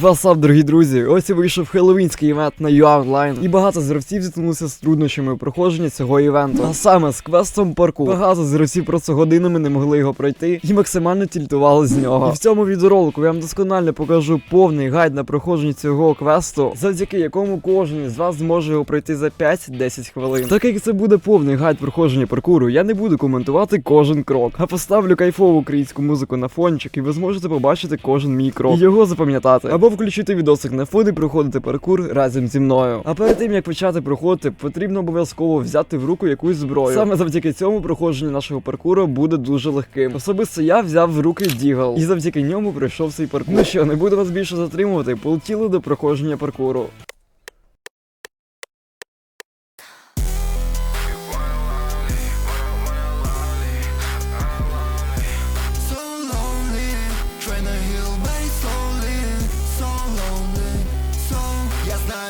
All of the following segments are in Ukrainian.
Васап, дорогі друзі! Ось і вийшов хеллоуінський івент на UA Online, і багато з зіткнулися з труднощами у проходженні цього івенту. А саме з квестом парку. Багато з просто годинами не могли його пройти і максимально тільтували з нього. І в цьому відеоролику я вам досконально покажу повний гайд на проходження цього квесту, завдяки якому кожен із вас зможе його пройти за 5-10 хвилин. Так як це буде повний гайд проходження паркуру, я не буду коментувати кожен крок, а поставлю кайфову українську музику на фончик, і ви зможете побачити кожен мій крок і його запам'ятати. Або включити відосик на фон і проходити паркур разом зі мною. А перед тим як почати проходити, потрібно обов'язково взяти в руку якусь зброю. Саме завдяки цьому проходження нашого паркуру буде дуже легким. Особисто я взяв в руки Дігл, і завдяки ньому пройшов цей паркур. Ну що, не буду вас більше затримувати, полетіли до проходження паркуру.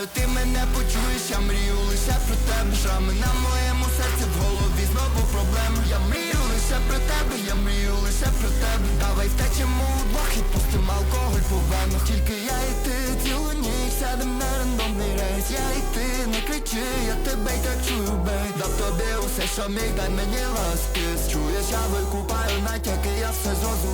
Знаю, ти мене почуєш, я мрію лише про тебе. Шрами на моєму серці в голові знову проблеми. Я мрію лише про тебе, я мрію лише про тебе. Давай втечемо удвох і пустимо алкоголь по венах. Тільки я і ти цілу ніч сядем на рандомний рейс. Я і ти, не кричи, я тебе й так чую, бей. Дав тобі усе, що міг, дай мені ласки Чуєш, я викупаю натяки, я все зрозумів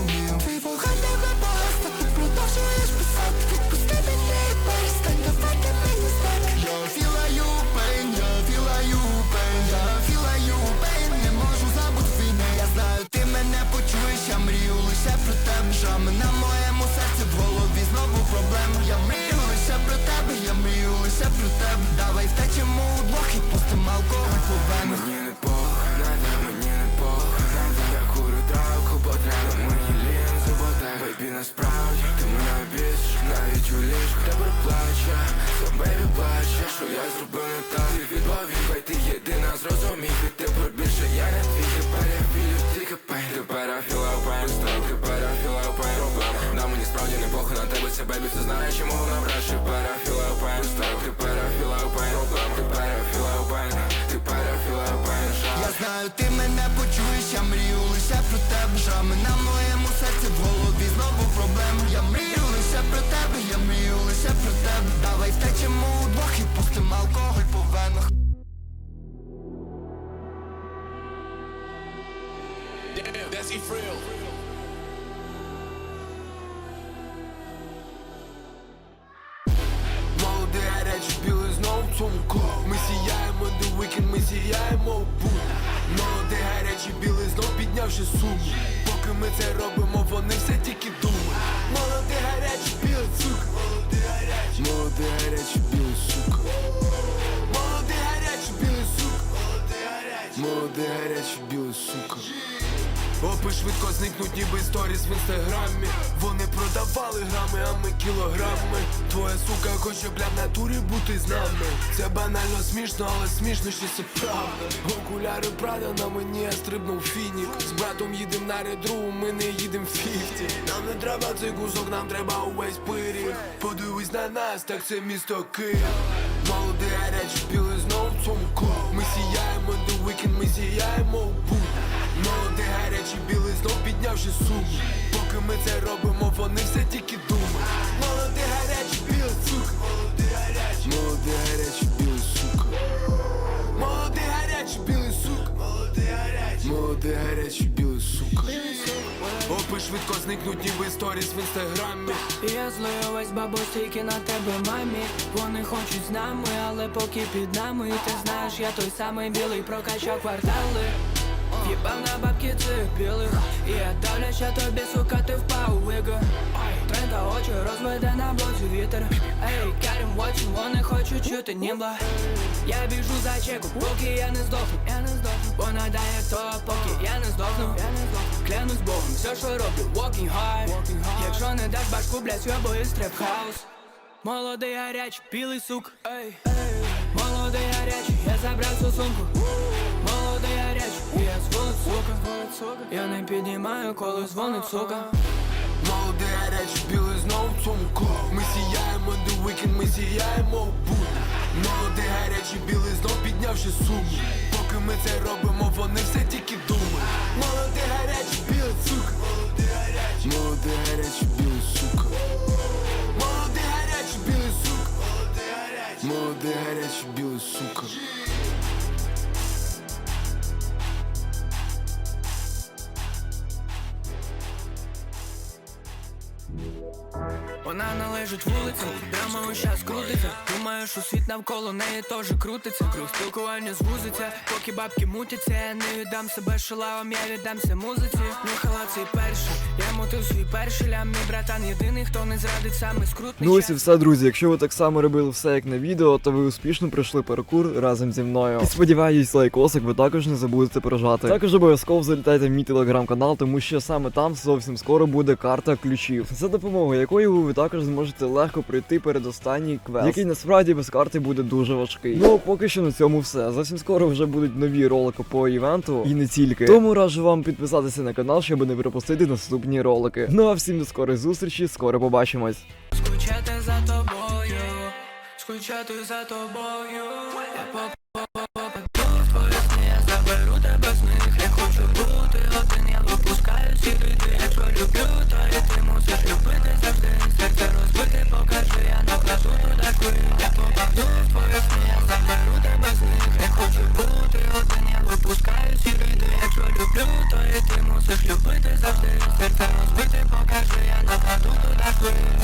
тебе Шрами на моєму серці в голові знову проблеми. Я мрію лише про тебе, я мрію лише про тебе. Давай втечемо удвох і пустимо алкоголь по венах. Мені не похнати, мені не похнати Я курю травку, бо треба мені лінзи, бо так Бейбі, насправді. Ти мене більш навіть у ліжку. Тепер плаче, за бейбі плаче, що я зробив не так про тебе Шрами на моєму серці в голові знову проблеми. Я мрію лише про тебе, я мрію лише про тебе. Давай втечемо удвох і пустимо алкоголь по венах. That's Ephraim. Молодий гарячий білий знов в цьому клуб. Ми сіяємо The Weekend, ми сіяємо знов сумні. Поки ми це робимо, вони все тільки думають. Молодий гарячий білий цук Молодий гарячий білий сука Молодий гарячий білий гарячий Молодий гарячий білий сука Опи швидко зникнуть, ніби сторіс в інстаграмі. Вони продавали грами, а ми кілограми. Твоя сука хоче бля в натурі бути з нами. Це банально смішно, але смішно, що це правда. Окуляри Прада на мені, я стрибнув фінік. З братом їдем на редру, ми не їдем в фіфті. Нам не треба цей кусок, нам треба увесь пиріг. Подивись на нас, так це місто Київ. Молодий гарячий білий знов цьому клуб. Ми сіяємо The Weekend, ми сіяємо в бут Молодий гарячий білий знов піднявши суму. Поки ми це робимо, вони все тільки думають. Молодий гарячий білий сука Молодий гарячий білий сука Молодий гарячий білий сука Молодий гарячий білий сука Опи швидко зникнуть, ніби сторіс в інстаграмі. Я злий увесь бабусь тільки на тебе, мамі. Вони хочуть з нами, але поки під нами. Ти знаєш, я той самий білий прокачав квартали. В'їбав на бабки цих білих І я давляча тобі, сука, ти впав у вигу Тренда очі розведе на блоці вітер Ей, Карім watching, вони хочуть чути німбла Я біжу за чеку, поки я не здохну Я не здохну Вона дає хто, поки я не здохну Я Клянусь Богом, все що роблю, walking hard. Якщо не даш башку, блядь, свябою стрип хаус Молодий гарячий, білий сук. Молодий гарячий, я забрав цю сумку я дзвонить, сука Я не піднімаю, коли дзвонить, сука. Молодий гарячий білий знов в цьому клуб Ми сіяємо The Weekend, ми сіяємо в бут Молодий гарячий білий знов піднявши суму. Поки ми це робимо, вони все тільки думають. Молодий гарячий білий сука Вона належить вулицям, ось час крутиться Думаю, що світ навколо неї теж крутиться Круг спілкування звузиться, поки бабки мутяться Я не віддам себе шалавам, я віддамся музиці Ну халацій перший, я мотив свій перший лям Мій братан єдиний, хто не зрадить саме скрутний Ну ось і все, друзі. Якщо ви так само робили все як на відео, то ви успішно пройшли паркур разом зі мною. І сподіваюсь, лайкосик ви також не забудете прожати. Також обов'язково залітайте в мій телеграм-канал, тому що саме там зовсім скоро буде карта ключів, за допомогою якої ви також зможете легко пройти передостанній квест, який насправді без карти буде дуже важкий. Ну а поки що на цьому все. Зовсім скоро вже будуть нові ролики по івенту і не тільки. Тому раджу вам підписатися на канал, щоб не пропустити наступні ролики. Ну а всім до скорої зустрічі, скоро побачимось. Скучати за тобою, скучати за тобою. Я хочу бути один, я випускаю ці ряди. Якщо люблю, то і ти мусиш любити ряди. Якщо люблю, то і ти мусиш любити завжди. Серце розбити, покажи, я накладу туди клин.